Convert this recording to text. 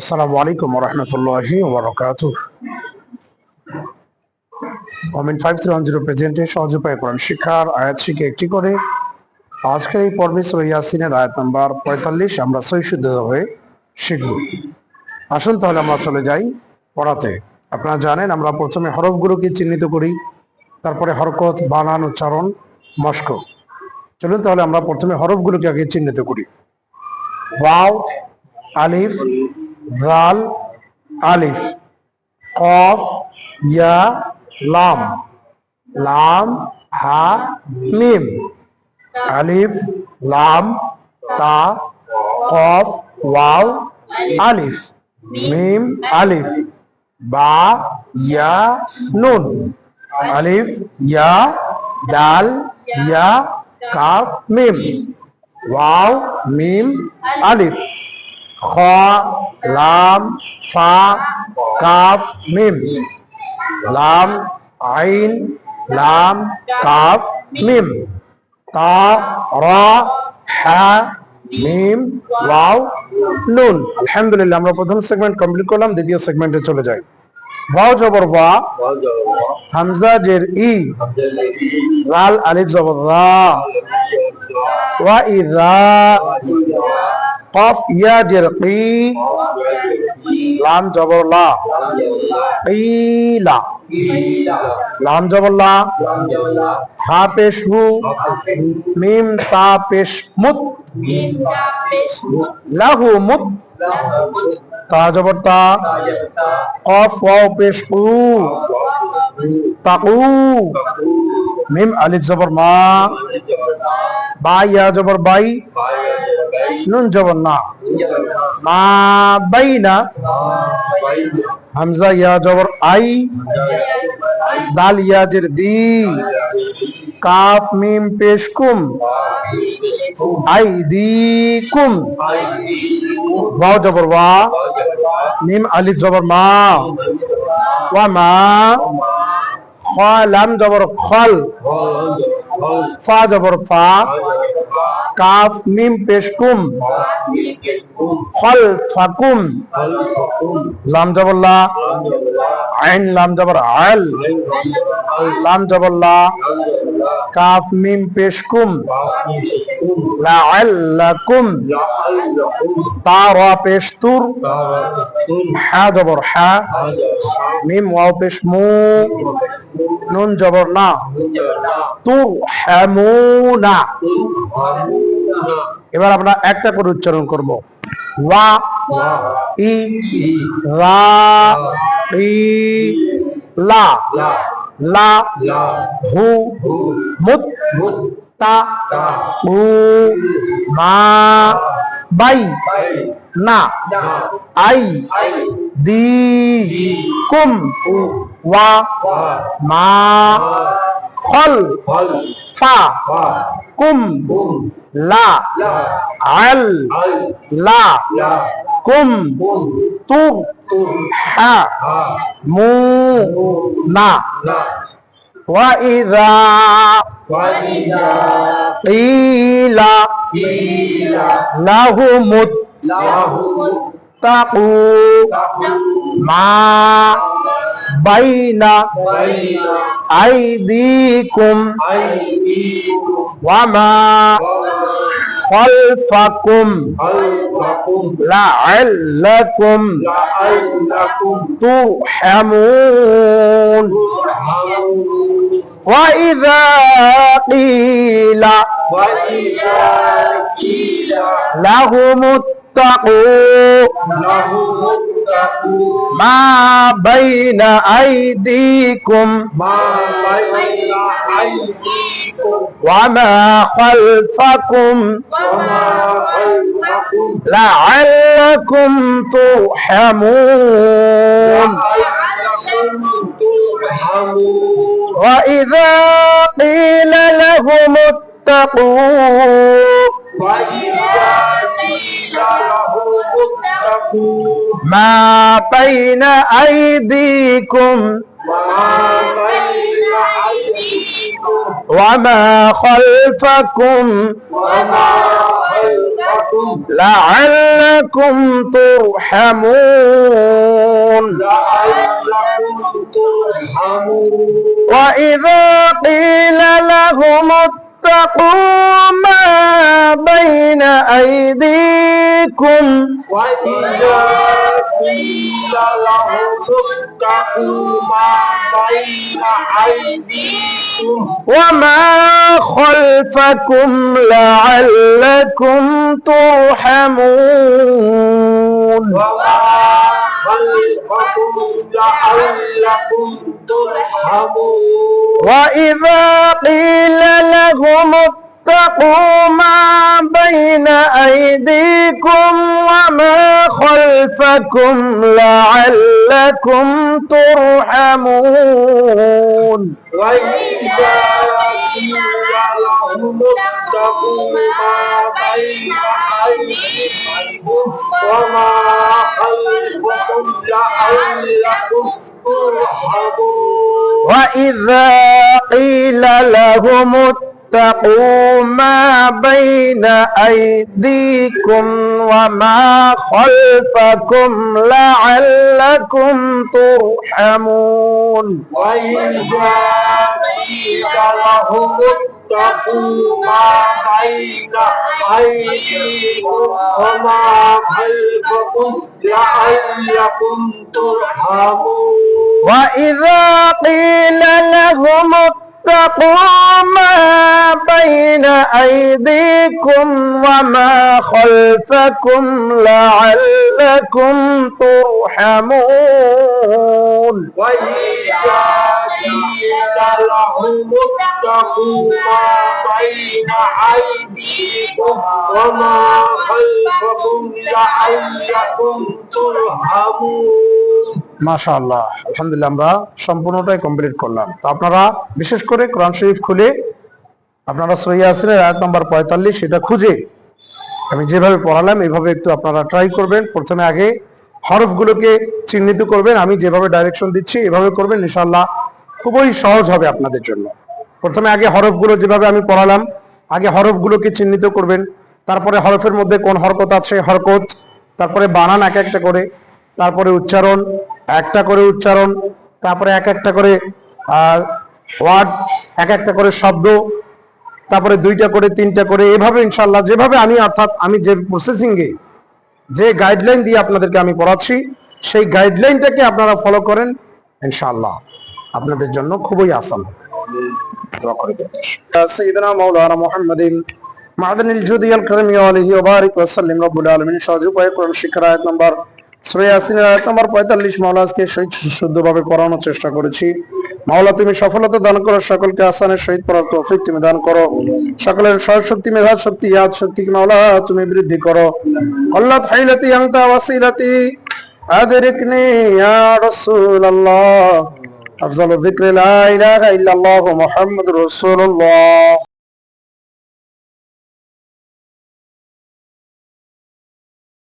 আসসালামু আলাইকুম রহমতুল্লাহি ওবরাকাতুহ। Comment five three one zero প্রেজেন্টে সহজ উপায় কোরআন শিক্ষার আয়াত শিখে একটি করে। আজকের এই পর্বে সই ইয়াসিনের আয়াত নাম্বার পঁয়তাল্লিশ আমরা সহিশুদ্ধ হয়ে শিখব। আসুন তাহলে আমরা চলে যাই পড়াতে। আপনারা জানেন, আমরা প্রথমে হরফগুলোকে চিহ্নিত করি, তারপরে হরকত, বানান, উচ্চারণ, মস্ক। চলুন তাহলে আমরা প্রথমে হরফগুলোকে আগে চিহ্নিত করি। ওয়াও, আলিফ জাল আলিফ, কফ, ইয়া, লাম। লাম, হা, মিম। আলিফ, লাম, তা, কফ, ওয়াও, আলিফ। মিম, আলিফ। বা, ইয়া, নুন। আলিফ, ইয়া দাল ইয়া, কাফ, মিম। ওয়াও, মিম, আলিফ। খ, লাম, ফা, কাফ, মিম। লাম, আইন, লাম, কাফ, মিম। তা, রা হা মিম, ওয়াও, নুন। আলহামদুলিল্লাহ, আমরা প্রথম সেগমেন্ট কমপ্লিট করলাম, দ্বিতীয় সেগমেন্টে চলে যাই। ওয়াও জবর ওয়া। হামজা জের ই। লাল আলিফ জবর রা। ওয়া ইযা কফ ইয়া জের কি লাম জবর লা কিলা লাম জবর লা হা পেশ হু মিম তা পেশ মুত লাহু মুত তা জবর তা কফ ওয়াও পেশ কু তাকু মিম আলিফ জবর মা বা ইয়া জবর বাই নুন জবর না। মা বাইনা। হামজা ইয়া জবর আই। দাল ইয়া জের দি। কাফ, মিম, পেশ, কুম। আই, দি, কুম। ওয়াও জবর ওয়া। মিম, আলিফ জবর মা। ওয়া মা। লাম জবর খল। ফা জবর ফা। কাফ, মিম পেশ কুম। খল ফাকুম। লাম জবর লা। আইন, লাম জবর আল। লাম জবর লা। কাফ, মিম পেশ কুম। লাআল্লাকুম। তা, রা, পেশ, তুর। হা জবর হা। মিম, ওয়াও, পেশ, মু। নুন জবর না। তুর হ্যামুনা এবার আমরা একটা করে উচ্চারণ করব। ওয়া, ই, রা, ই, লা। লা, হু, মুত, তা, উ, মা, বাই, না, আই, দি, কুম ওয়া মা খল ফা কুম লা আল লা কুম তু হা মু না وإذا قيل لهم اتقوا ما بين أيديكم وما خلفكم لعلكم ترحمون وإذا قيل لهم اتقوا ما بين أيديكم وما خلفكم لعلكم ترحمون. وإذا قيل لهم اتقوا ما بين أيديكم وما خلفكم لعلكم ترحمون وإذا قيل لهم اتقوا ما بين أيديكم. وإذا قيل لهم اتقوا ما بين أيديكم وما خلفكم لعلكم ترحمون وما خلفكم لعلكم ترحمون وإذا قيل لهم اتقوا ما بين أيديكم وما خلفكم لعلكم ترحمون وإذا قيل لهم اتقوا ما بين أيديكم وما خلفكم لعلكم ترحمون. وإذا قيل لهم ما بين أيديكم وما خلفكم لعلكم ترحمون وإذا قيل لهم اتقوا ما بين أيديكم وما خلفكم لعلكم ترحمون وإذا قيل لهم اتقوا ما بين أيديكم وما خلفكم لعلكم ترحمون وإذا قيل لهم اتقوا ما بين أيديكم وما خلفكم لعلكم ترحمون মাশাআল্লাহ আলহামদুলিল্লাহ আমরা সম্পূর্ণটাই কমপ্লিট করলাম তো আপনারা বিশেষ করে কোরআন শরীফ খুলে আপনারা সহিয়া আসিনের আয়াত নাম্বার পঁয়তাল্লিশ সেটা খুঁজে আমি যেভাবে পড়ালাম এইভাবে একটু আপনারা ট্রাই করবেন। প্রথমে আগে হরফগুলোকে চিহ্নিত করবেন, আমি যেভাবে ডাইরেকশন দিচ্ছি, এভাবে করবেন, ইনশাআল্লাহ খুবই সহজ হবে আপনাদের জন্য। প্রথমে আগে হরফগুলো যেভাবে আমি পড়ালাম, আগে হরফগুলোকে চিহ্নিত করবেন, তারপরে হরফের মধ্যে কোন হরকত আছে, হরকত, তারপরে বানান এক একটা করে, তারপরে উচ্চারণ, একটা করে উচ্চারণ, তারপরে এক একটা করে ওয়ার্ড এক একটা করে শব্দ তারপরে দুইটা করে, তিনটা করে, এভাবে ইনশাল্লাহ যেভাবে আমি, অর্থাৎ আমি যে প্রসেসিংয়ে যে গাইডলাইন দিয়ে আপনাদেরকে আমি পড়াচ্ছি, সেই গাইডলাইনটাকে আপনারা ফলো করেন ইনশাল্লাহ আপনাদের জন্য খুবই আসান মাদানিল জুদিয়াল কারিমি আলাইহি ওয়া বারিক ওয়া সাল্লাম, রব্বুল আলামিন সহজ উপায় কোরআন শিক্ষা আয়াত নম্বর সূরা ইয়াসিনের আয়াত নাম্বার 45 মাওলা চেষ্টা করেছি। মাওলা, তুমি সফলতা দান করো, সকলকে আসানের সহিত পড়ার তৌফিক তুমি দান করো। সকলের সহজ শক্তি মেধা শক্তি ইয়াদ শক্তি মাওলা, তুমি বৃদ্ধি করো। আল্লাহ, হাইলাতি আনতা